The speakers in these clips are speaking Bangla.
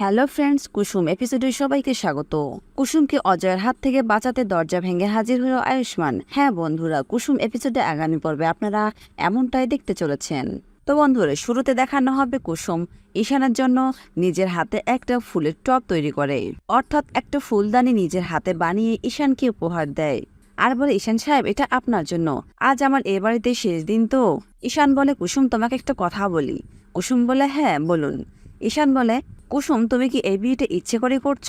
হ্যালো ফ্রেন্ডস, কুসুম এপিসোডে সবাইকে স্বাগত। কুসুমকে অজয়ের হাত থেকে বাঁচাতে দরজা ভেঙে হাজির হলো আয়ুষ্মান। হ্যাঁ বন্ধুরা, কুসুম এপিসোডে আগামী পর্বে আপনারা এমনটাই দেখতে চলেছেন। তো বন্ধুরা, শুরুতে দেখানো হবে কুসুম ঈশানের জন্য নিজের হাতে একটা ফুলের টব তৈরি করে। অর্থাৎ একটা ফুলদানি নিজের হাতে বানিয়ে ঈশানকে উপহার দেয়। আর বলে, ঈশান সাহেব, এটা আপনার জন্য। আজ আমার এ বাড়িতে শেষ দিন তো। ঈশান বলে, কুসুম, তোমাকে একটা কথা বলি। কুসুম বলে হ্যাঁ বলুন। ঈশান বলে, কুসুম, তুমি কি এই বিয়েটা ইচ্ছে করে করছ?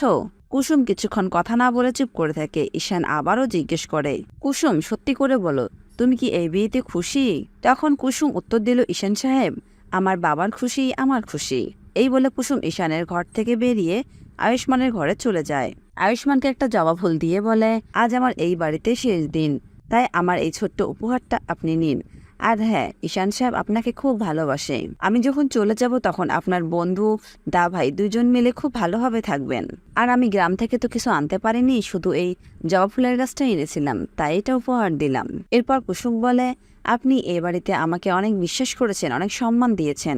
কুসুম কিছুক্ষণ কথা না বলে চুপ করে থাকে। ঈশান আবারও জিজ্ঞেস করে, কুসুম, সত্যি করে বলো, তুমি কি এই বিয়েতে খুশি? তখন কুসুম উত্তর দিল, ঈশান সাহেব, আমার বাবার খুশি, আমার খুশি। এই বলে কুসুম ঈশানের ঘর থেকে বেরিয়ে আয়ুষ্মানের ঘরে চলে যায়। আয়ুষ্মানকে একটা জবা ফুল দিয়ে বলে, আজ আমার এই বাড়িতে শেষ দিন, তাই আমার এই ছোট্ট উপহারটা আপনি নিন। আর হ্যাঁ ঈশান সাহেব আপনাকে খুব ভালোবাসে। আমি যখন চলে যাব তখন আপনার বন্ধু দা ভাই দুজন মিলে খুব ভালোভাবে থাকবেন। আর আমি গ্রাম থেকে তো কিছু আনতে পারিনি, শুধু এই জবা ফুলের গাছটা এনেছিলাম, তাই এটা উপহার দিলাম। এরপর কুসুম বলে, আপনি এ বাড়িতে আমাকে অনেক বিশ্বাস করেছেন, অনেক সম্মান দিয়েছেন।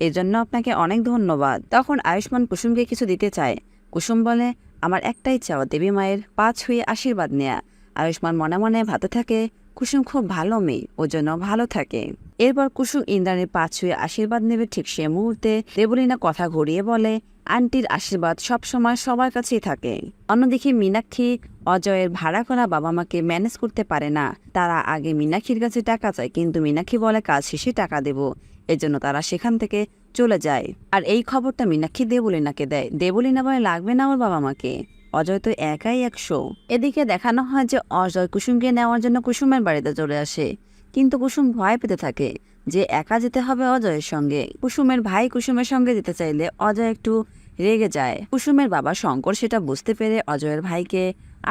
এজন্য আপনাকে অনেক ধন্যবাদ। তখন আয়ুষ্মান কুসুমকে কিছু দিতে চায়। কুসুম বলে, আমার একটাই চাওয়া, দেবী মায়ের পা ছুঁয়ে আশীর্বাদ নেয়া। আয়ুষ্মান মনে মনে ভাতে থাকে কুসুম খুব ভালো মেয়ে, ও জন্য ভালো থাকে। এরপর কুসুম ইন্দ্রাণীর পা ছুঁয়ে আশীর্বাদ নেবে ঠিক সে মুহূর্তে। দেবলীনা কথা ঘুরিয়ে বলে, আন্টির আশীর্বাদ সবসময় সবার কাছেই থাকে। অন্যদিকে মীনাক্ষী, অজয়ের ভাড়া করা বাবা মাকে ম্যানেজ করতে পারে না। তারা আগে মীনাক্ষীর কাছে টাকা চায়, কিন্তু মীনাক্ষী বলে কাজ শেষে টাকা দেব। এজন্য তারা সেখান থেকে চলে যায়। আর এই খবরটা মীনাক্ষী দেবলীনাকে দেয়। দেবলীনা বলে, লাগবে না ওর বাবা মাকে অজয় তো একাই একশো এদিকে দেখানো হয় যে অজয় কুসুমকে নেওয়ার জন্য কুসুমের বাড়িতে চলে আসে। কিন্তু কুসুম ভয় পেতে থাকে যে একা যেতে হবে অজয়ের সঙ্গে। কুসুমের ভাই কুসুমের সঙ্গে যেতে চাইলে অজয় একটু রেগে যায়। কুসুমের বাবা শঙ্কর সেটা বুঝতে পেরে অজয়ের ভাইকে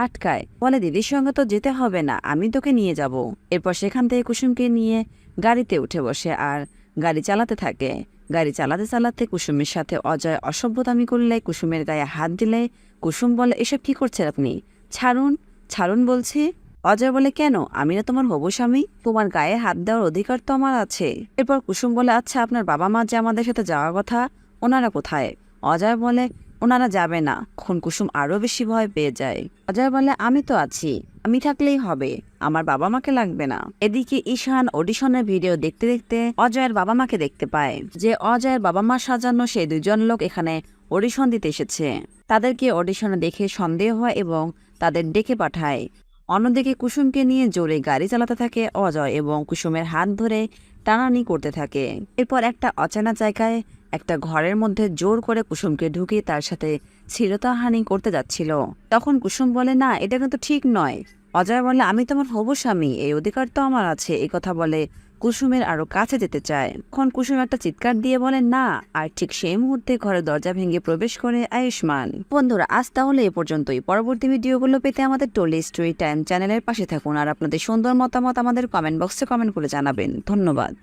আটকায়। বলে, দিদির সঙ্গে তো যেতে হবে না, আমি তোকে নিয়ে যাব। এরপর সেখান থেকে কুসুমকে নিয়ে গাড়িতে উঠে বসে। আর গাড়ি চালাতে থাকে। গাড়ি চালাতে চালাতে কুসুমের সাথে অজয় অসভ্যতামি করলে, কুসুমের গায়ে হাত দিলে, কুসুম বলে, এসব কি করছেন আপনি? ছাড়ুন ছাড়ুন বলছি। অজয় বলে, কেন? আমি না তোমার হবু স্বামী। তোমার গায়ে হাত দেওয়ার অধিকার তো আমার আছে। এরপর কুসুম বলে আচ্ছা আপনার বাবা মা যে আমাদের সাথে যাওয়ার কথা, ওনারা কোথায়? অজয় বলে, ওনারা যাবে না। খুন কুসুম আরও বেশি ভয় পেয়ে যায়। অজয় বলে, আমি তো আছি। আমি থাকলেই হবে, আমার বাবা মাকে লাগবে না। এদিকে ঈশান অডিশনের ভিডিও দেখতে দেখতে অজয়ের বাবা মাকে দেখতে পায়, যে অজয়ের বাবা মা সাজানো সেই দুজন লোক এখানে অডিশন দিতে এসেছে। তাদেরকে অডিশনে দেখে সন্দেহ হয় এবং তাদের ডেকে পাঠায়। অন্যদিকে কুসুমকে নিয়ে জোরে গাড়ি চালাতে থাকে অজয় এবং কুসুমের হাত ধরে টানানি করতে থাকে। এরপর একটা অচেনা জায়গায় একটা ঘরের মধ্যে জোর করে কুসুমকে ঢুকিয়ে তার সাথে ছিরতাহানি করতে যাচ্ছিল। তখন কুসুম বলে, না, এটা কিন্তু ঠিক নয়। অজয় বলে, আমি তোমার হবু স্বামী, এই অধিকার তো আমার আছে। এই কথা বলে কুসুমের আরও কাছে যেতে চায়। তখন কুসুম একটা চিৎকার দিয়ে বলে, না, আর ঠিক সেই মুহূর্তে ঘরের দরজা ভেঙে প্রবেশ করে আয়ুষ্মান। বন্ধুরা, আজ তাহলে এ পর্যন্তই। পরবর্তী ভিডিওগুলো পেতে আমাদের টোলি স্টোরি টাইম চ্যানেলের পাশে থাকুন। আর আপনাদের সুন্দর মতামত আমাদের কমেন্ট বক্সে কমেন্ট করে জানাবেন। ধন্যবাদ।